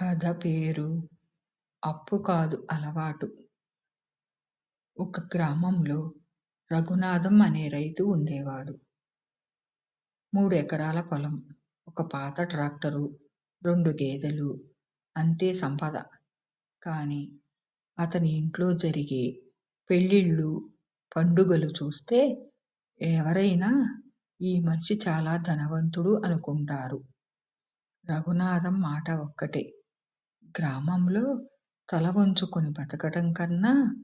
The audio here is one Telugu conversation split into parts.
కథ పేరు అప్పు కాదు అలవాటు ఒక గ్రామంలో రఘునాథం అనే రైతు ఉండేవాడు. మూడు ఎకరాల పొలం, ఒక పాత ట్రాక్టరు, రెండు గేదెలు అంతే సంపద. కానీ అతని ఇంట్లో జరిగే పెళ్ళిళ్ళు, పండుగలు చూస్తే ఎవరైనా ఈ మనిషి చాలా ధనవంతుడు అనుకుంటారు. రఘునాథం మాట ఒక్కటే గ్రామంలో తల వంచుకొని బతకటం కన్నా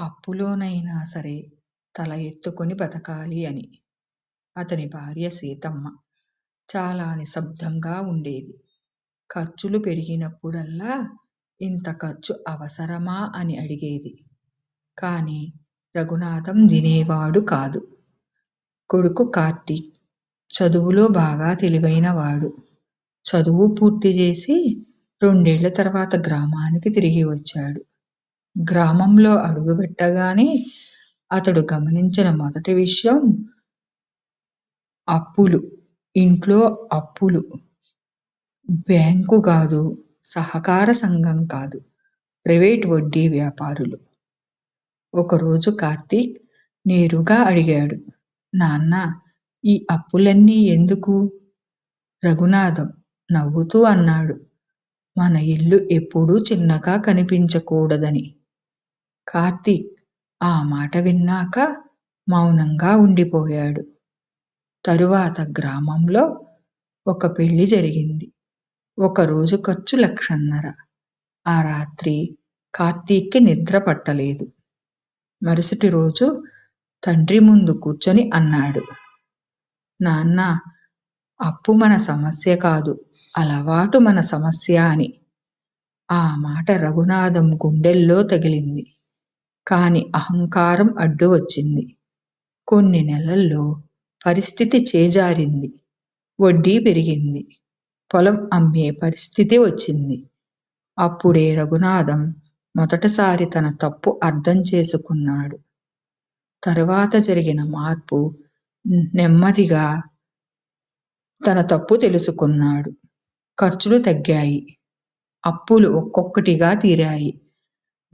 అప్పులోనైనా సరే తల ఎత్తుకొని బతకాలి అని. అతని భార్య సీతమ్మ చాలా నిశ్శబ్దంగా ఉండేది. ఖర్చులు పెరిగినప్పుడల్లా ఇంత ఖర్చు అవసరమా అని అడిగేది. కానీ రఘునాథం తినేవాడు కాదు. కొడుకు కార్తీక్ చదువులో బాగా తెలివైనవాడు. చదువు పూర్తి చేసి రెండేళ్ళ తర్వాత గ్రామానికి తిరిగి వచ్చాడు. గ్రామంలో అడుగుపెట్టగానే అతడు గమనించిన మొదటి విషయం అప్పులు. ఇంట్లో అప్పులు. బ్యాంకు కాదు, సహకార సంఘం కాదు, ప్రైవేట్ వడ్డీ వ్యాపారులు. ఒకరోజు కార్తీక్ నేరుగా అడిగాడు. నాన్న ఈ అప్పులన్నీ ఎందుకు? రఘునాథం నవ్వుతూ అన్నాడు. మన ఇల్లు ఎప్పుడూ చిన్నగా కనిపించకూడదని. కార్తీక్ ఆ మాట విన్నాక మౌనంగా ఉండిపోయాడు. తరువాత గ్రామంలో ఒక పెళ్ళి జరిగింది. ఒకరోజు ఖర్చు లక్షన్నర. ఆ రాత్రి కార్తీక్కి నిద్ర పట్టలేదు. మరుసటి రోజు తండ్రి ముందు కూర్చొని అన్నాడు. నాన్న అప్పు మన సమస్య కాదు, అలవాటు మన సమస్య అని. ఆ మాట రఘునాథం గుండెల్లో తగిలింది. కాని అహంకారం అడ్డు వచ్చింది. కొన్ని నెలల్లో పరిస్థితి చేజారింది. వడ్డీ పెరిగింది. పొలం అమ్మే పరిస్థితి వచ్చింది. అప్పుడే రఘునాథం మొదటిసారి తన తప్పు అర్థం చేసుకున్నాడు. తరువాత జరిగిన మార్పు నెమ్మదిగా తన తప్పు తెలుసుకున్నాడు. ఖర్చులు తగ్గాయి. అప్పులు ఒక్కొక్కటిగా తీరాయి.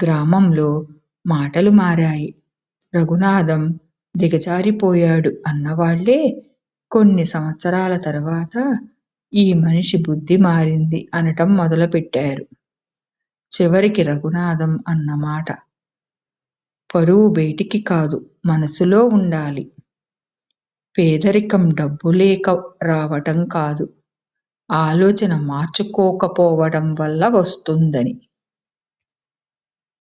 గ్రామంలో మాటలు మారాయి. రఘునాథం దిగజారిపోయాడు అన్నవాళ్ళే కొన్ని సంవత్సరాల తర్వాత ఈ మనిషి బుద్ధి మారింది అనటం మొదలుపెట్టారు. చివరికి రఘునాథం అన్నమాట పరువు బయటికి కాదు మనసులో ఉండాలి. పేదరికం డబ్బు లేక రావటం కాదు, ఆలోచన మార్చుకోకపోవడం వల్ల వస్తుందని.